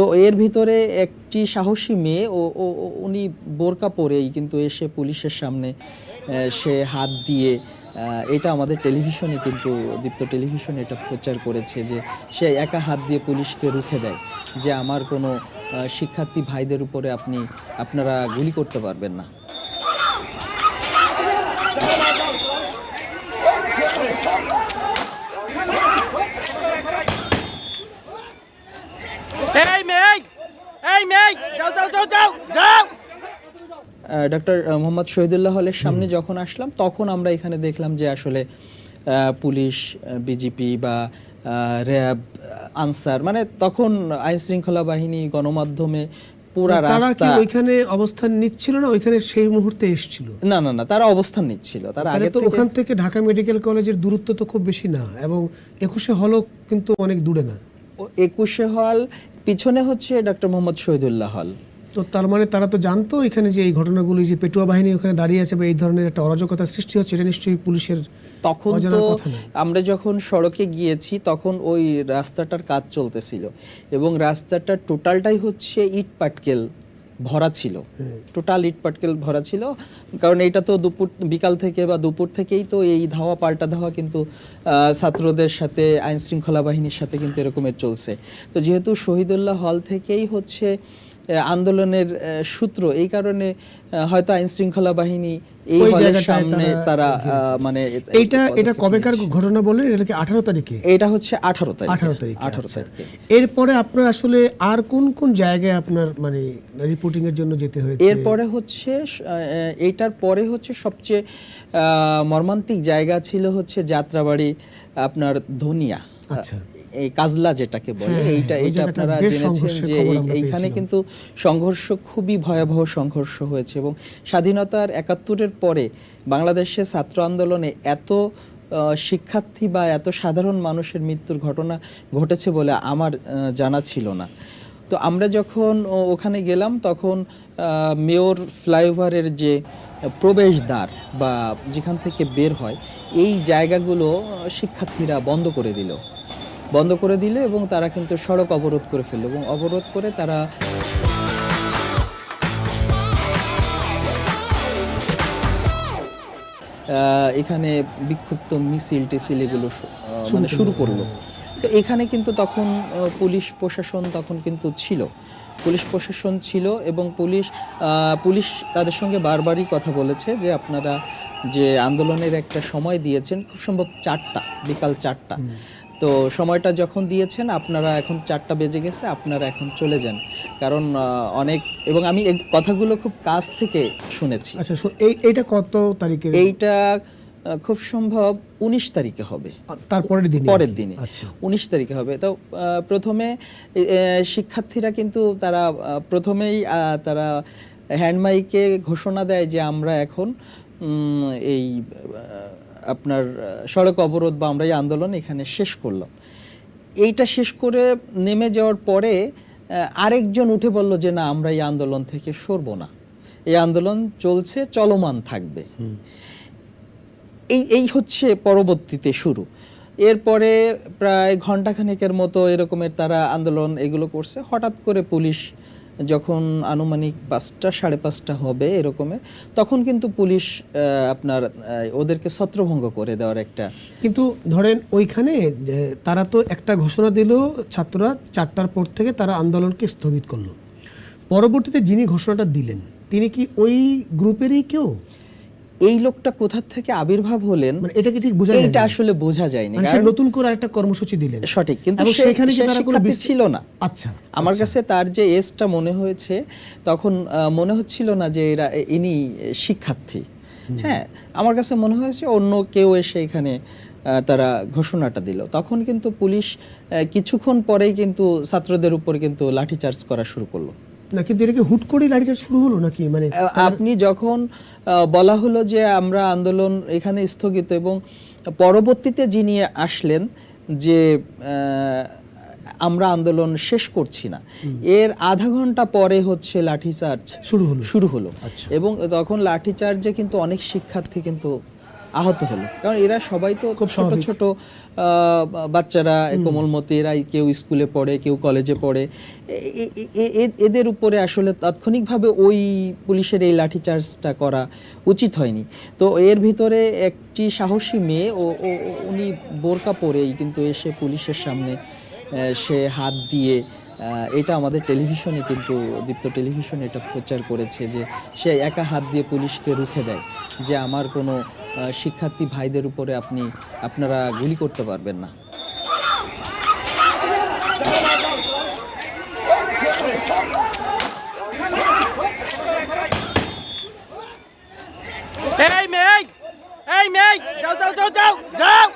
তো এর ভিতরে একটি সাহসী মেয়ে ও উনি বোরকা পরেই কিন্তু এসে পুলিশের সামনে সে হাত দিয়ে এটা আমাদের টেলিভিশনে কিন্তু দীপ্ত টেলিভিশনে এটা প্রচার করেছে যে সে একা হাত দিয়ে পুলিশকে রুখে দেয়, যে আমার কোনো শিক্ষার্থী ভাইদের উপরে আপনি, আপনারা গুলি করতে পারবেন না এই মেয়ে এই মেয়ে যাও যাও যাও যাও যাও ডক্টর মোহাম্মদ শহীদুল্লাহ হলের সামনে যখন আসলাম তখন আমরা এখানে দেখলাম যে আসলে পুলিশ বিজেপি বা র্যাব আনসার মানে তখন আইন শৃঙ্খলা বাহিনী গণমাধ্যমে পুরা রাস্তা ওইখানে অবস্থান নিচ্ছিল না? ওইখানে সেই মুহূর্তে এসেছিল? না না না তারা অবস্থান নিচ্ছিল। তারা আগে তো ওখান থেকে ঢাকা মেডিকেল কলেজের দূরত্ব তো খুব বেশি না এবং একুশে হলও কিন্তু অনেক দূরে না। একুশে হল পিছনে হচ্ছে ডক্টর মোহাম্মদ শহীদুল্লাহ হল। তো তার মানে তারা তো জানতো এখানে যে এই ঘটনাগুলি যে পেটুয়া বাহিনী ওখানে দাঁড়িয়ে আছে বা এই ধরনের একটা অরাজকতা সৃষ্টি হচ্ছে এটা নিশ্চয়ই পুলিশের তখন তো আমরা যখন সড়কে গিয়েছি তখন ওই রাস্তাটার কাজ চলতেছিল এবং রাস্তাটার টোটালটাই হচ্ছে ইট পাটকেল ভরা ছিল। টোটাল ইট পাটকেল ভরা ছিল। কারণ এটা তো দুপুর, বিকাল থেকে বা দুপুর থেকেই তো এই ধাওয়া, পাল্টা ধাওয়া কিন্তু ছাত্রদের সাথে আইন শৃঙ্খলা বাহিনীর সাথে কিন্তু এরকমের চলছে। তো যেহেতু শহীদুল্লাহ হল থেকেই হচ্ছে আন্দোলনের সূত্র। এই কারণে হয়তো আইন শৃঙ্খলা বাহিনী এই সামনে তারা মানে এইটা এটা কবেকার ঘটনা বললেন এটা কি আঠারো তারিখে? এটা হচ্ছে আঠারো তারিখ। আঠারো তারিখে আঠারো। তারিখে। এরপরে আপনার আসলে আর কোন কোন জায়গায় আপনার মানে রিপোর্টিং এর জন্য যেতে হয়েছে? এরপরে হচ্ছে এইটার পরে হচ্ছে সবচেয়ে আহ, মর্মান্তিক জায়গা ছিল হচ্ছে যাত্রাবাড়ি আপনার ধনিয়া। আচ্ছা। এই কাজলা যেটাকে বলে হ্যাঁ, এইটা ওই এইটা আপনারা জেনেছেন যে এইখানে কিন্তু সংঘর্ষ খুবই ভয়াবহ সংঘর্ষ হয়েছে এবং স্বাধীনতার একাত্তরের পরে বাংলাদেশে ছাত্র আন্দোলনে এত শিক্ষার্থী বা এত সাধারণ মানুষের মৃত্যুর ঘটনা ঘটেছে বলে আমার জানা ছিল না। তো আমরা যখন ওখানে গেলাম তখন আহ, মেয়র ফ্লাইওভারের যে প্রবেশদ্বার বা যেখান থেকে বের হয় এই জায়গাগুলো শিক্ষার্থীরা বন্ধ করে দিল। বন্ধ করে দিল এবং তারা কিন্তু সড়ক অবরোধ করে ফেলল এবং অবরোধ করে তারা এখানে বিক্ষুব্ধ মিছিল টিছিল এগুলো মানে শুরু করল। তো এখানে কিন্তু তখন পুলিশ প্রশাসন তখন কিন্তু ছিল। পুলিশ প্রশাসন ছিল এবং পুলিশ আহ, পুলিশ তাদের সঙ্গে বারবারই কথা বলেছে যে আপনারা যে আন্দোলনের একটা সময় দিয়েছেন খুব সম্ভব চারটা বিকাল চারটা। তো সময়টা যখন দিয়েছেন আপনারা এখন চারটা বেজে গেছে আপনারা এখন চলে যান। কারণ অনেক এবং আমি এই কথাগুলো খুব কাছ থেকে শুনেছি। আচ্ছা এই এইটা কত তারিখে এইটা খুব সম্ভব উনিশ তারিখে হবে। তারপরের দিন? পরের দিনে। আচ্ছা। উনিশ তারিখে হবে। তো প্রথমে শিক্ষার্থীরা কিন্তু তারা প্রথমেই তারা হ্যান্ডমাইকে ঘোষণা দেয় যে আমরা এখন এই আপনার সড়ক অবরোধ বা আমরা এই আন্দোলন এখানে শেষ করলাম। এইটা শেষ করে নেমে যাওয়ার পরে আরেকজন উঠে বলল যে না আমরা এই আন্দোলন থেকে সরবো না। এই আন্দোলন চলছে চলমান থাকবে। এই এই হচ্ছে পরবর্তীতে শুরু। এরপরে প্রায় ঘন্টাখানেকের মতো এরকমের তারা আন্দোলন এগুলো করছে। হঠাৎ করে পুলিশ যখন আনুমানিক পাঁচটা, সাড়ে পাঁচটা হবে এরকমে, তখন কিন্তু পুলিশ আপনার ওদেরকে ছত্রভঙ্গ করে দেওয়ার একটা কিন্তু ধরেন ওইখানে তারা তো একটা ঘোষণা দিল, ছাত্ররা চারটার পর থেকে তারা আন্দোলনকে স্থগিত করল। পরবর্তীতে যিনি ঘোষণাটা দিলেন, তিনি কি ওই গ্রুপেরই কেউ? এই লোকটা কোথা থেকে আবির্ভাব হলেন মানে এটা কি ঠিক বোঝা যায় এইটা না? আসলে বোঝা যায়নি মানে কারণ- নতুন করে একটা কর্মসূচি দিলেন। সঠিক কিন্তু সেখানে কি তারা কোনো ছিল না। আচ্ছা আমার কাছে তার যে এজটা মনে হয়েছে তখন মনে হচ্ছিল না যে এরা ইনি শিক্ষার্থী। হ্যাঁ আমার কাছে মনে হয়েছে অন্য কেউ এসে এখানে তারা ঘোষণাটা দিল। তখন কিন্তু পুলিশ কিছুক্ষণ পরেই কিন্তু ছাত্রদের উপর কিন্তু লাঠিচার্জ করা শুরু করল। না কিন্তু এটা কি হুট করে লাঠিচার্জ শুরু হলো নাকি? মানে আপনি যখন বলা হলো যে আমরা আন্দোলন এখানে স্থগিত এবং পরবর্তীতে যিনি আসলেন যে আমরা আন্দোলন শেষ করছি না এর আধা ঘণ্টা পরে হচ্ছে লাঠিচার্জ শুরু হলো। শুরু হলো। আচ্ছা। এবং তখন লাঠিচার্জে কিন্তু অনেক শিক্ষার্থী কিন্তু আহত হলো। কারণ এরা সবাই তো খুব ছোট। ছোট বাচ্চারা কোমলমতি এরা কেউ স্কুলে পড়ে কেউ কলেজে পড়ে। এদের উপরে আসলে তাৎক্ষণিকভাবে ওই পুলিশের এই লাঠিচার্জটা করা উচিত হয়নি। তো এর ভিতরে একটি সাহসী মেয়ে ও উনি বোরকা পরেই কিন্তু এসে পুলিশের সামনে সে হাত দিয়ে এটা আমাদের টেলিভিশনে কিন্তু দীপ্ত টেলিভিশনে এটা প্রচার করেছে যে সে একা হাত দিয়ে পুলিশকে রুখে দেয় যে আমার কোনো শিক্ষার্থী ভাইদের উপরে আপনি, আপনারা গুলি করতে পারবেন না। এই মেয়ে এই মেয়ে, যাও যাও যাও যাও যাও।